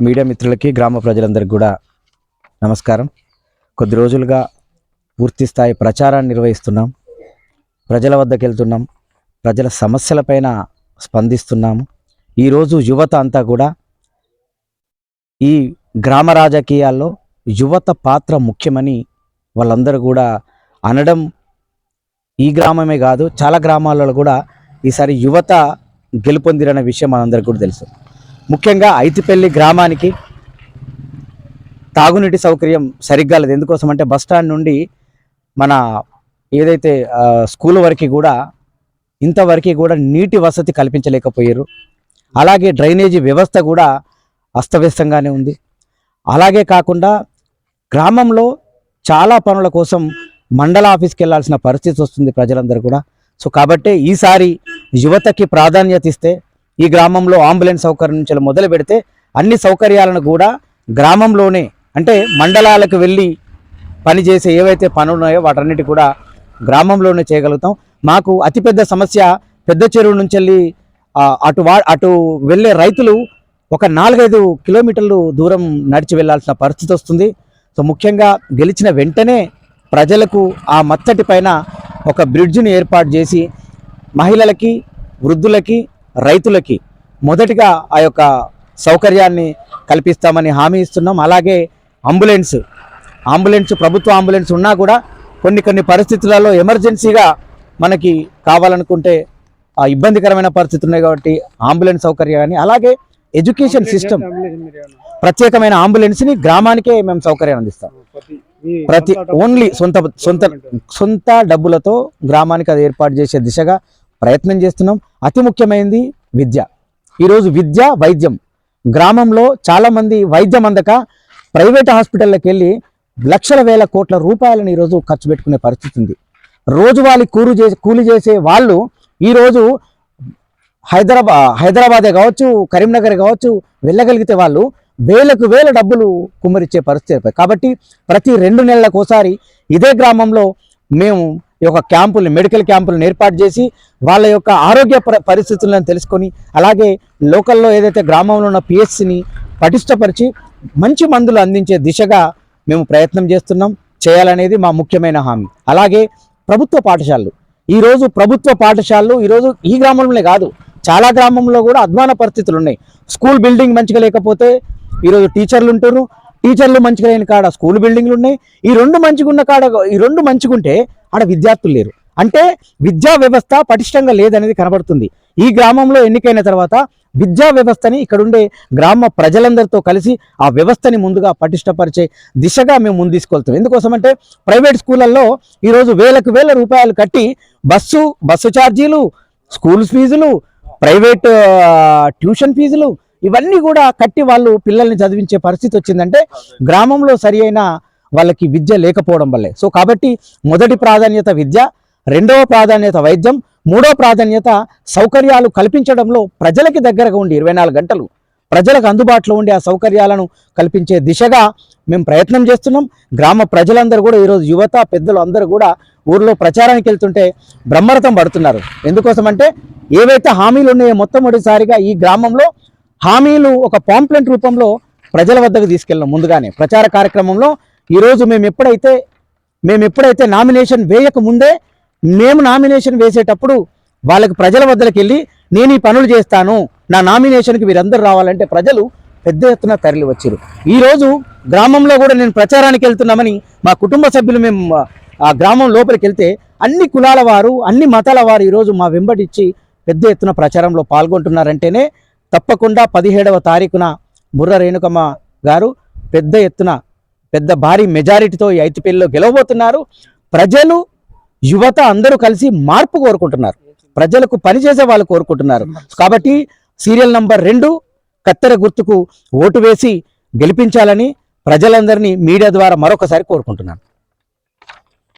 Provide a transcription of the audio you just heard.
Media మిత్రులకి గ్రామ ప్రజలందరికీ కూడా నమస్కారం. కొద్ది రోజులుగా పూర్తి స్థాయి ప్రచారాన్ని నిర్వహిస్తున్నాం. ప్రజల వద్దకు వెళ్తున్నాం. ప్రజల సమస్యలపైన స్పందిస్తున్నాము. ఈరోజు యువత అంతా కూడా ఈ గ్రామ రాజకీయాల్లో యువత పాత్ర ముఖ్యమని వాళ్ళందరూ కూడా అనడం ఈ గ్రామమే కాదు చాలా గ్రామాలలో కూడా ఈసారి యువత గెలుపొందిరన్న విషయం మనందరికీ కూడా తెలుసు. ముఖ్యంగా ఐతిపల్లి గ్రామానికి తాగునీటి సౌకర్యం సరిగ్గా లేదు. ఎందుకోసం అంటే బస్ స్టాండ్ నుండి మన ఏదైతే స్కూల్ వరకు కూడా ఇంతవరకు కూడా నీటి వసతి కల్పించలేకపోయారు. అలాగే డ్రైనేజీ వ్యవస్థ కూడా అస్తవ్యస్తంగానే ఉంది. అలాగే కాకుండా గ్రామంలో చాలా పనుల కోసం మండల ఆఫీస్కి వెళ్ళాల్సిన పరిస్థితి వస్తుంది ప్రజలందరూ కూడా. సో కాబట్టి ఈసారి యువతకి ప్రాధాన్యత ఇస్తే ఈ గ్రామంలో అంబులెన్స్ సౌకర్యం నుంచి మొదలు పెడితే అన్ని సౌకర్యాలను కూడా గ్రామంలోనే అంటే మండలాలకు వెళ్ళి పనిచేసే ఏవైతే పనులు ఉన్నాయో వాటన్నిటి కూడా గ్రామంలోనే చేయగలుగుతాం. మాకు అతిపెద్ద సమస్య పెద్ద చెరువు నుంచి వెళ్ళి అటు వా అటు వెళ్ళే రైతులు ఒక నాలుగైదు కిలోమీటర్లు దూరం నడిచి వెళ్ళాల్సిన పరిస్థితి వస్తుంది. సో ముఖ్యంగా గెలిచిన వెంటనే ప్రజలకు ఆ మత్తటి పైన ఒక బ్రిడ్జిని ఏర్పాటు చేసి మహిళలకి వృద్ధులకి రైతులకి మొదటిగా ఆ యొక్క సౌకర్యాన్ని కల్పిస్తామని హామీ ఇస్తున్నాం. అలాగే అంబులెన్స్ అంబులెన్స్ ప్రభుత్వ అంబులెన్స్ ఉన్నా కూడా కొన్ని కొన్ని పరిస్థితులలో ఎమర్జెన్సీగా మనకి కావాలనుకుంటే ఆ ఇబ్బందికరమైన పరిస్థితులు ఉన్నాయి కాబట్టి అంబులెన్స్ సౌకర్యం కానీ అలాగే ఎడ్యుకేషన్ సిస్టమ్ ప్రత్యేకమైన అంబులెన్స్ని గ్రామానికే మేము సౌకర్యం అందిస్తాం. ప్రతి ఓన్లీ సొంత సొంత సొంత డబ్బులతో గ్రామానికి అది ఏర్పాటు చేసే దిశగా ప్రయత్నం చేస్తున్నాం. అతి ముఖ్యమైనది విద్య. ఈరోజు విద్య వైద్యం. గ్రామంలో చాలామంది వైద్యం అందక ప్రైవేట్ హాస్పిటల్లోకి వెళ్ళి లక్షల వేల కోట్ల రూపాయలను ఈరోజు ఖర్చు పెట్టుకునే పరిస్థితి ఉంది. రోజువారీ కూలి చేసే కూలి చేసే వాళ్ళు ఈరోజు హైదరాబాద్ హైదరాబాదే కావచ్చు కరీంనగర్ కావచ్చు వెళ్ళగలిగితే వాళ్ళు వేలకు వేల డబ్బులు కుమ్మరిచ్చే పరిస్థితి ఏర్పడింది. కాబట్టి ప్రతి రెండు నెలలకోసారి ఇదే గ్రామంలో మేము ఈ యొక్క క్యాంపులు మెడికల్ క్యాంపులను ఏర్పాటు చేసి వాళ్ళ యొక్క ఆరోగ్య పరిస్థితులను తెలుసుకొని అలాగే లోకల్లో ఏదైతే గ్రామంలో ఉన్న పిహెచ్సిని పటిష్టపరిచి మంచి మందులు అందించే దిశగా మేము ప్రయత్నం చేస్తున్నాం. చేయాలనేది మా ముఖ్యమైన హామీ. అలాగే ప్రభుత్వ పాఠశాలలు. ఈరోజు ప్రభుత్వ పాఠశాలలు ఈరోజు ఈ గ్రామంలోనే కాదు చాలా గ్రామంలో కూడా అధ్వాన పరిస్థితులు ఉన్నాయి. స్కూల్ బిల్డింగ్ మంచిగా లేకపోతే ఈరోజు టీచర్లు ఉంటారు. టీచర్లు మంచిగా లేని కాడ స్కూల్ బిల్డింగ్లు ఉన్నాయి. ఈ రెండు మంచిగా ఉన్న కాడ ఈ రెండు మంచిగుంటే ఆడ విద్యార్థులు లేరు. అంటే విద్యా వ్యవస్థ పటిష్టంగా లేదనేది కనబడుతుంది. ఈ గ్రామంలో ఎన్నికైన తర్వాత విద్యా వ్యవస్థని ఇక్కడ ఉండే గ్రామ ప్రజలందరితో కలిసి ఆ వ్యవస్థని ముందుగా పటిష్టపరిచే దిశగా మేము ముందు తీసుకెళ్తాం ఎందుకోసమంటే ప్రైవేట్ స్కూళ్ళల్లో ఈరోజు వేలకు వేల రూపాయలు కట్టి బస్సు బస్సు ఛార్జీలు స్కూల్ ఫీజులు ప్రైవేట్ ట్యూషన్ ఫీజులు ఇవన్నీ కూడా కట్టి వాళ్ళు పిల్లల్ని చదివించే పరిస్థితి వచ్చిందంటే గ్రామంలో సరి వాళ్ళకి విద్య లేకపోవడం వల్లే. సో కాబట్టి మొదటి ప్రాధాన్యత విద్య రెండవ ప్రాధాన్యత వైద్యం మూడో ప్రాధాన్యత సౌకర్యాలు కల్పించడంలో ప్రజలకి దగ్గరగా ఉండి ఇరవై నాలుగు గంటలు ప్రజలకు అందుబాటులో ఉండే ఆ సౌకర్యాలను కల్పించే దిశగా మేము ప్రయత్నం చేస్తున్నాం. గ్రామ ప్రజలందరూ కూడా ఈరోజు యువత పెద్దలు అందరూ కూడా ఊర్లో ప్రచారానికి వెళ్తుంటే బ్రహ్మరథం పడుతున్నారు. ఎందుకోసం అంటే ఏవైతే హామీలు ఉన్నాయో మొట్టమొదటిసారిగా ఈ గ్రామంలో హామీలు ఒక పాంప్లెంట్ రూపంలో ప్రజల వద్దకు తీసుకెళ్ళాం ముందుగానే ప్రచార కార్యక్రమంలో ఈరోజు మేము ఎప్పుడైతే మేము ఎప్పుడైతే నామినేషన్ వేయక ముందే మేము నామినేషన్ వేసేటప్పుడు వాళ్ళకి ప్రజల వద్దకు వెళ్ళి నేను ఈ పనులు చేస్తాను నా నామినేషన్కి వీరందరూ రావాలంటే ప్రజలు పెద్ద ఎత్తున తరలి వచ్చారు. ఈరోజు గ్రామంలో కూడా నేను ప్రచారానికి వెళ్తున్నామని మా కుటుంబ సభ్యులు మేము ఆ గ్రామం లోపలికి వెళ్తే అన్ని కులాల వారు అన్ని మతాల వారు ఈరోజు మా వెంబడిచ్చి పెద్ద ఎత్తున ప్రచారంలో పాల్గొంటున్నారంటేనే తప్పకుండా పదిహేడవ తారీఖున బుర్ర రేణుకమ్మ గారు పెద్ద ఎత్తున పెద్ద భారీ మెజారిటీతో ఈ ఐటీపీఎల్లో గెలవబోతున్నారు. ప్రజలు యువత అందరూ కలిసి మార్పు కోరుకుంటున్నారు. ప్రజలకు పనిచేసే వాళ్ళు కోరుకుంటున్నారు. కాబట్టి సీరియల్ నంబర్ రెండు కత్తెర గుర్తుకు ఓటు వేసి గెలిపించాలని ప్రజలందరినీ మీడియా ద్వారా మరొకసారి కోరుకుంటున్నాను.